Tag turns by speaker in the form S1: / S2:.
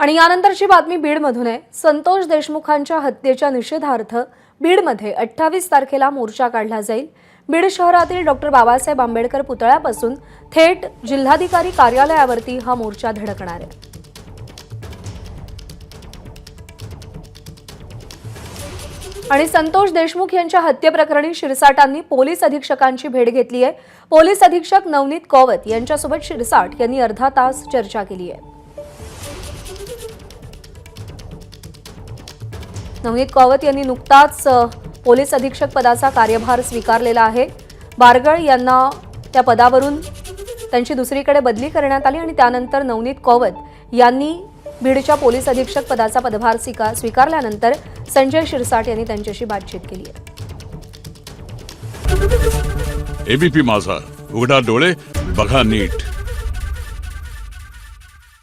S1: आणि यानंतरची बातमी बीडमधून आहे. संतोष देशमुखांच्या हत्येच्या निषेधार्थ बीडमध्ये अठ्ठावीस तारखेला मोर्चा काढला जाईल. बीड शहरातील डॉक्टर बाबासाहेब आंबेडकर पुतळ्यापासून थेट जिल्हाधिकारी कार्यालयावरती हा मोर्चा धडकणार आहे. आणि संतोष देशमुख यांच्या हत्येप्रकरणी शिरसाटांनी पोलीस अधीक्षकांची भेट घेतली आहे. पोलीस अधीक्षक नवनीत कौवत यांच्यासोबत शिरसाट यांनी अर्धा तास चर्चा केली आहे. नवनीत कौवत यांनी नुकताच पोलीस अधीक्षक पदाचा कार्यभार स्वीकारलेला आहे. बारगळ यांना त्या पदावरून त्यांची दुसरीकडे बदली करण्यात आली आणि त्यानंतर नवनीत कौवत यांनी बीडच्या पोलीस अधीक्षक पदाचा पदभार स्वीकार स्वीकारल्यानंतर संजय शिरसाट यांनी त्यांच्याशी बातचीत केली आहे.
S2: एबीपी माझा. उघडा डोळे बघा नीट.